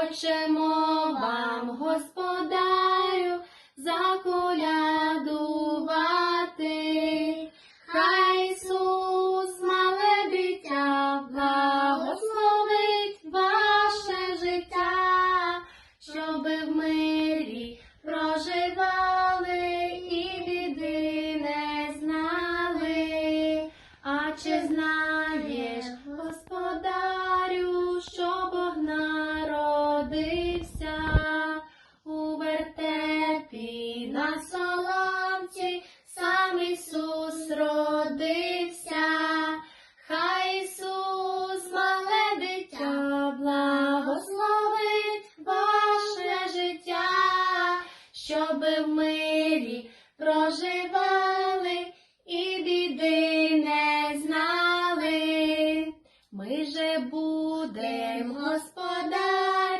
Хочемо вам, господарю, щоби в мирі проживали і біди не знали. Ми же будем, господарю,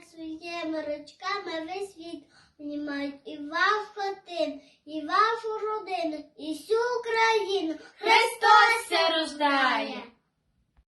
тримай своїми ручками весь світ. Понімають і вас хотин, і вашу родину, і всю Україну.